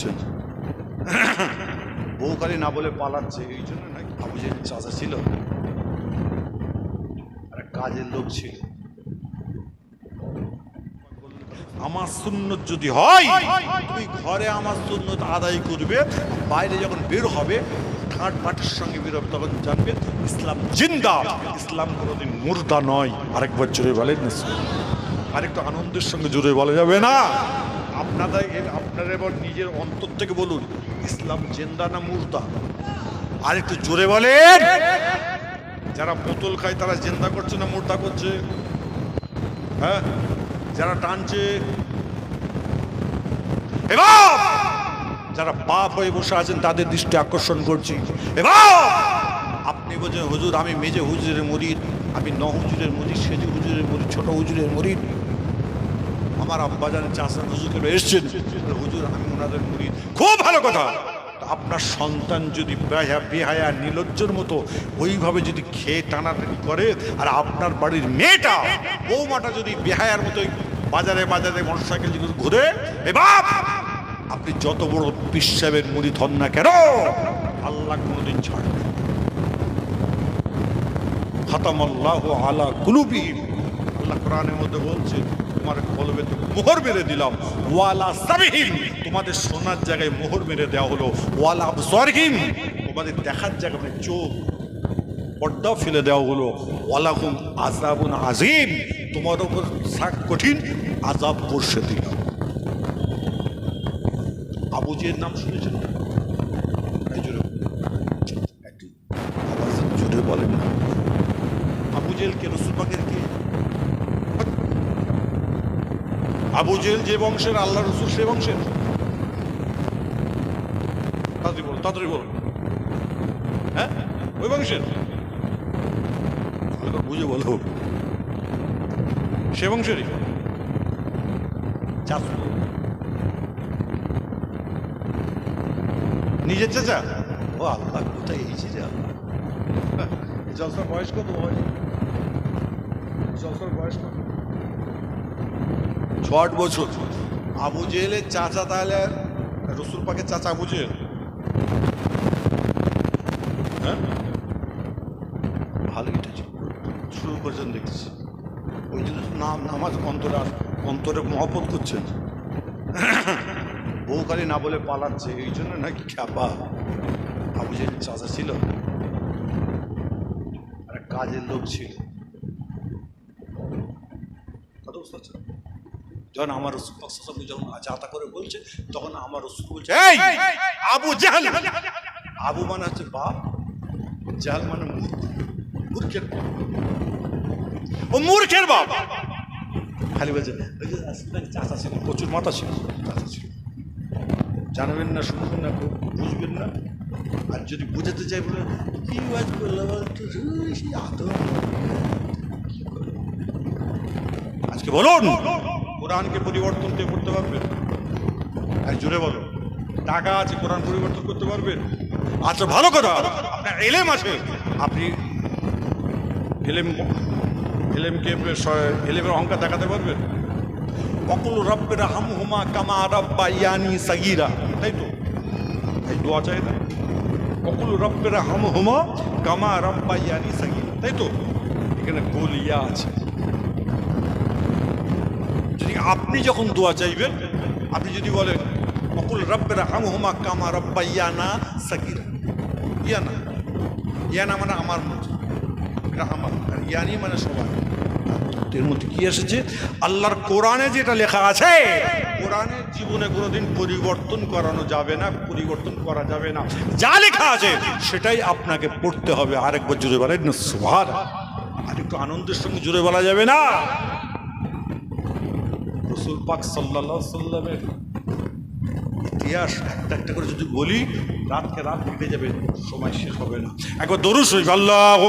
করছেন? বউকালি না বলে পালাচ্ছে, এই জন্য নাকি? আবু যে চাষা ছিল। আর কাজের লোক ছিল। আমার সুন্নত যদি হয় তুমি ঘরে আমার সুন্নত আদায় করবে, বাইরে যখন বের হবে থার্ড পার্টির সঙ্গে বের হবে, তখন জানবে ইসলাম জিন্দা। ইসলাম কোনোদিন মুর্দা নয়। আরেকবার জোরে বলেন আরেকটু আনন্দের সঙ্গে জোরে বলা যাবে না। আপনাদের আপনারা এবার নিজের অন্তর থেকে বলুন, ইসলাম জেন্দা না মুর্দা? আরেকটু জোরে বলেন। যারা বোতল খায় তারা জেন্দা করছে না মুর্দা করছে? হ্যাঁ? যারা টানছে? যারা পাপ হয়ে বসে আছেন, তাদের দৃষ্টি আকর্ষণ করছি। এবার আপনি বলছেন, হুজুর, আমি মেজে হুজুরের মরিদ আমি ন হুজুরের মরিদ সেজে হুজুরের মরিদ ছোট হুজুরের মরিদ আমার আব্বাজান চাষা হুজুরকে এসছেন? হুজুর, আমি ওনাদের মরিদ খুব ভালো কথা। আপনার সন্তান যদি বেহা বেহায়া, নিলজ্জর মতো ওইভাবে যদি খেয়ে টানাটানি করে, আর আপনার বাড়ির মেয়েটা বৌমাটা যদি বেহায়ার মতো বাজারে বাজারে মোটরসাইকেল যদি ঘুরে, এ বাপ! আপনি যত বড় পিসাবের মুড়ি ধন না কেন, আল্লাহ কোনোদিন ছাড়বে। খতামাল্লাহু আলা কুলুবিহিম। আল্লাহ কোরআনের মধ্যে বলছে, তোমার কলবে মোহর মেরে দিলাম। ওয়ালা সাবিহিম তোমাদের সোনার জায়গায় মোহর মেরে দেওয়া হলো। ওয়ালা আবসারহিম তোমাদের দেখার জায়গায় মানে চোখ। পর্দা ফেলে দেওয়া হলো। ওয়ালাহুম আযাবুন আজিম তোমার উপর সাক কঠিন আযাব বর্ষে দিলাম আবু জির নাম শুনেছেন? একটু আওয়াজ বলেন না আবু জেল কে রসুল পাকের কে আবু জেল যে বংশের, আল্লাহ রসুল সে বংশের। তাড়াতাড়ি বলো হ্যাঁ? ওই বংশের? বুঝে বলো। সে বংশেরই। চাচু। নিজের চাচা? ও আল্লাহ, কোথায় এসেছে রে আল্লাহ জলসার বয়স কত? হয় জলসার বয়স কত? ছট বছর। আবু জেলের চাচা তাহলে রসুল পাকের চাচা আবু জেল হ্যাঁ? ভালো এটা শুরু করেছেন দেখছি। ওই জন্য নাম, নামাজ অন্তরে অন্তরে মহব্বত করছেন। বউকালি না বলে পালাচ্ছে, এই জন্য নাকি খ্যাপা। আবু জেল চাচা ছিল। আর কাজের লোক ছিল। কথা বুঝতে? যখন আমার রসুল পাক সাল্লাল্লাহু আলাইহি ওয়াসাল্লাম যখন যাতা করে বলছে তখন আমার রসুল বলছে আবু জাহাল। আবু মানে হচ্ছে বাপ জাহাল মানে মূর্খ। মূর্খের ও মূর্খের বাপ। খালি বলছে চাচা ছিল প্রচুর মাথা ছিল চাচা ছিল। জানবেন না শুনবেন না বুঝবেন না। আর যদি বুঝাতে চাই বলে কি ওয়াজ করল বলতো সেই আদম আজকে বলুন। কোরআনকে পরিবর্তন কে করতে পারবেন? আর জোরে বলো। টাকা আছে, কোরআন পরিবর্তন করতে পারবেন? আচ্ছা ভালো কথা। আপনার এলেম আছে। আপনি এলেম, এলেমকে এলেমের অঙ্কা দেখাতে পারবেন? অকুল রব্বের হাম হুমা কামা রব্বা ইয়ানি সাগিরা। তাই তো? এই দোয়া চাই না? অকুল রব্বের হাম হুমা কামা রব্বা ইয়ানি সাগিরা। তাই তো? এখানে গোল ইয়া আছে। আপনি যখন দোয়া চাইবেন, আপনি যদি বলেন, অকুল রব্বের হাম হুমা কামা রব্বা ইয়ানা সাগিরা। ইয়ানা। ইয়ানা মানে আমার এটা আমার। আর ইয়ানি মানে সবাই এর মধ্যে কি এসেছে? আল্লাহর কোরআনে যেটা লেখা আছে কোরআনের জীবনে কোনোদিন পরিবর্তন করানো যাবে না, পরিবর্তন করা যাবে না। যা লেখা আছে, সেটাই আপনাকে পড়তে হবে। আরেকবার জুড়ে বলেন আর একটু আনন্দের সঙ্গে জুড়ে বলা যাবে না। রসুল পাক সাল্লা সাল্লামের ইতিহাস একটা একটা করে যদি বলি, রাতকে রাত কেটে যাবে, সময় শেষ হবে না। একবার দরুস আল্লাহ